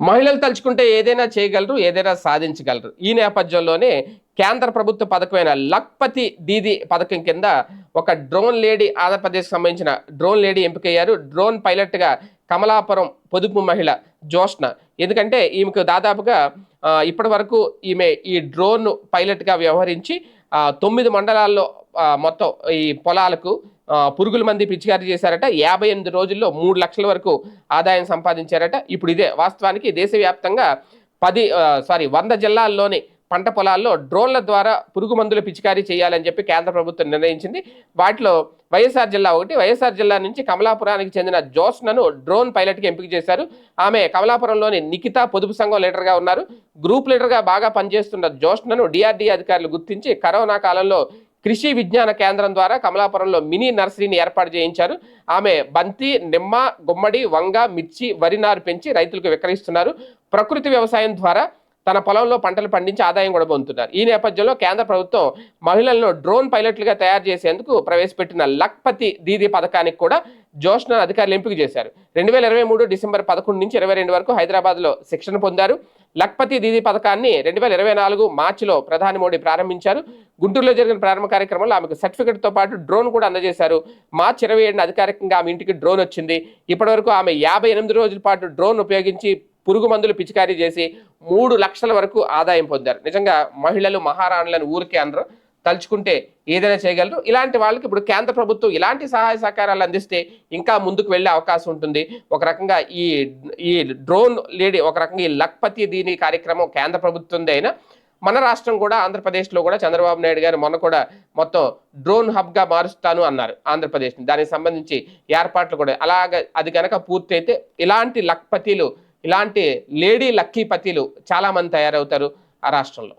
మహిళలు తలుచుకుంటే ఏదైనా చేయగలరు ఏదైనా సాధించగలరు. ఈ నేపథ్యంలోనే కేంద్ర ప్రభుత్వ పథకమైన లక్పతి దీది పథకం కింద ఒక డ్రోన్ లేడీ ఆంధ్రప్రదేశ్కి సంబంధించిన డ్రోన్ లేడీ ఎంపికయ్యారు. డ్రోన్ పైలట్గా కమలాపురం పొదుపు మహిళ జోష్న. ఎందుకంటే ఈమెకు దాదాపుగా ఇప్పటి వరకు ఈమె ఈ డ్రోన్ పైలట్గా వ్యవహరించి తొమ్మిది మండలాల్లో మొత్తం ఈ పొలాలకు పురుగుల మంది పిచికారీ చేశారట. యాభై ఎనిమిది రోజుల్లో మూడు లక్షల వరకు ఆదాయం సంపాదించారట. ఇప్పుడు ఇదే వాస్తవానికి దేశవ్యాప్తంగా పది సారీ వంద జిల్లాల్లోనే పంట పొలాల్లో డ్రోన్ల ద్వారా పురుగు మందులు పిచికారీ చేయాలని చెప్పి కేంద్ర ప్రభుత్వం నిర్ణయించింది. వాటిలో వైఎస్ఆర్ జిల్లా ఒకటి వైఎస్ఆర్ జిల్లా నుంచి కమలాపురానికి చెందిన జోస్నను డ్రోన్ పైలట్కి ఎంపిక చేశారు. ఆమె కమలాపురంలోని నిఖిత పొదుపు సంఘం లీడర్గా ఉన్నారు. గ్రూప్ లీడర్గా బాగా పనిచేస్తున్న జోష్నను డిఆర్డీ అధికారులు గుర్తించి కరోనా కాలంలో కృషి విజ్ఞాన కేంద్రం ద్వారా కమలాపురంలో మినీ నర్సరీని ఏర్పాటు చేయించారు. ఆమె బంతి నిమ్మ గుమ్మడి వంగ మిర్చి వరి నారు పెంచి రైతులకు విక్రయిస్తున్నారు. ప్రకృతి వ్యవసాయం ద్వారా తన పొలంలో పంటలు పండించి ఆదాయం కూడా పొందుతున్నారు. ఈ నేపథ్యంలో కేంద్ర ప్రభుత్వం మహిళలను డ్రోన్ పైలట్లుగా తయారు చేసేందుకు ప్రవేశపెట్టిన లక్పతి దీదీ పథకానికి కూడా జోష్న అధికారులు ఎంపిక చేశారు. రెండు వేల ఇరవై మూడు డిసెంబర్ పదకొండు నుంచి ఇరవై రెండు వరకు హైదరాబాద్లో శిక్షణ పొందారు. లక్పతి దీదీ పథకాన్ని రెండు వేల ఇరవై నాలుగు మార్చిలో ప్రధాని మోడీ ప్రారంభించారు. గుంటూరులో జరిగిన ప్రారంభ కార్యక్రమంలో ఆమెకు సర్టిఫికెట్తో పాటు డ్రోన్ కూడా అందజేశారు. మార్చి ఇరవై ఏడున అధికారికంగా ఆమె ఇంటికి డ్రోన్ వచ్చింది. ఇప్పటివరకు ఆమె యాభై ఎనిమిది రోజుల పాటు డ్రోన్ ఉపయోగించి పురుగు మందులు పిచికారీ చేసి మూడు లక్షల వరకు ఆదాయం పొందారు. నిజంగా మహిళలు మహారాణులను ఊరికే అనరు తలుచుకుంటే ఏదైనా చేయగలరు. ఇలాంటి వాళ్ళకి ఇప్పుడు కేంద్ర ప్రభుత్వం ఇలాంటి సహాయ సహకారాలు అందిస్తే ఇంకా ముందుకు వెళ్ళే అవకాశం ఉంటుంది. ఒక రకంగా ఈ ఈ డ్రోన్ లేడీ ఒక రకంగా ఈ లక్పతి దీని కార్యక్రమం కేంద్ర ప్రభుత్వంది అయినా మన రాష్ట్రం కూడా ఆంధ్రప్రదేశ్లో కూడా చంద్రబాబు నాయుడు గారు మొన్న కూడా మొత్తం డ్రోన్ హబ్గా మారుస్తాను అన్నారు ఆంధ్రప్రదేశ్ని. దానికి సంబంధించి ఏర్పాట్లు కూడా అలాగ అది కనుక పూర్తయితే ఇలాంటి లక్పతిలు ఇలాంటి లేడీ లక్కీపతిలు చాలామంది తయారవుతారు ఆ రాష్ట్రంలో.